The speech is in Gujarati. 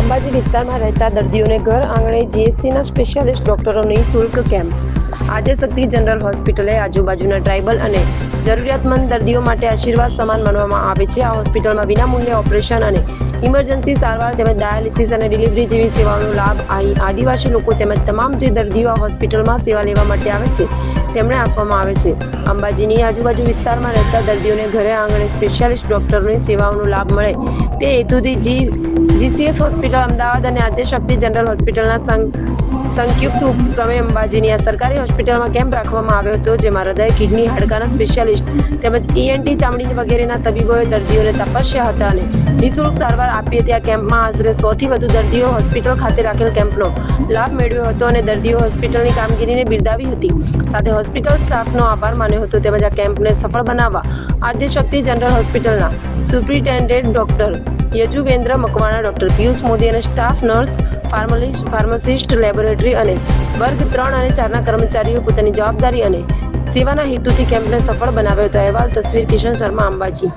અંબાજી વિસ્તારમાં રહેતા દર્દીઓને ઘર આંગણે જીએસસીના સ્પેશિયાલિસ્ટ ડોક્ટરોની શુલ્ક કેમ્પ. આજે શક્તિ જનરલ હોસ્પિટલે આજુબાજુના ટ્રાઇબલ અને જરૂરિયાતમંદ દર્દીઓ માટે આશીર્વાદ સમાન માનવામાં આવે છે. આ હોસ્પિટલમાં વિનામૂલ્યે ઓપરેશન અને ઇમરજન્સી સારવાર તેમજ ડાયાલિસિસ અને ડિલિવરી જેવી સેવાઓનો લાભ અહીં આદિવાસી લોકો તેમજ તમામ જે દર્દીઓ હોસ્પિટલમાં સેવા લેવા માટે આવે છે, તેમણે આપવામાં આવે છે. અંબાજીની આજુબાજુ વિસ્તારમાં રહેતા દર્દીઓને ઘરે આંગણે સ્પેશિયાલિસ્ટ ડોક્ટરોની સેવાઓનો લાભ મળે. તે હેતુથી જી જીસીએસ હોસ્પિટલ અમદાવાદ અને આદ્યશક્તિ જનરલ હોસ્પિટલના સંયુક્ત ઉપક્રમે અંબાજીની આ સરકારી હોસ્પિટલમાં કેમ્પ રાખવામાં આવ્યો હતો, જેમાં હૃદય, કિડની, હાડકાના સ્પેશિયાલિસ્ટ તેમજ ઈએનટી ચામડી વગેરેના તબીબોએ દર્દીઓને તપસ્યા હતા અને નિઃશુલ્ક સારવાર આપી હતી આ કેમ્પમાં આશરે સોથી વધુ દર્દીઓ હોસ્પિટલ ખાતે રાખેલ કેમ્પનો લાભ મેળવ્યો હતો અને દર્દીઓ હોસ્પિટલની કામગીરીને બિરદાવી હતી. સાથે હોસ્પિટલ સ્ટાફનો આભાર માન્યો હતો તેમજ આ કેમ્પને સફળ બનાવવા આદ્યશક્તિ જનરલ હોસ્પિટલના superintendent doctor Yajuvendra Makwana, doctor Piyush Modi અને સ્ટાફ નર્સ, ફાર્મલિસ્ટ, ફાર્માસિસ્ટ, લેબોરેટરી અને વર્ગ ત્રણ અને ચારના કર્મચારીઓ પોતાની જવાબદારી અને સેવાના હેતુથી કેમ્પને સફળ બનાવ્યો હતો. અહેવાલ તસવીર કિશન શર્મા, અંબાજી.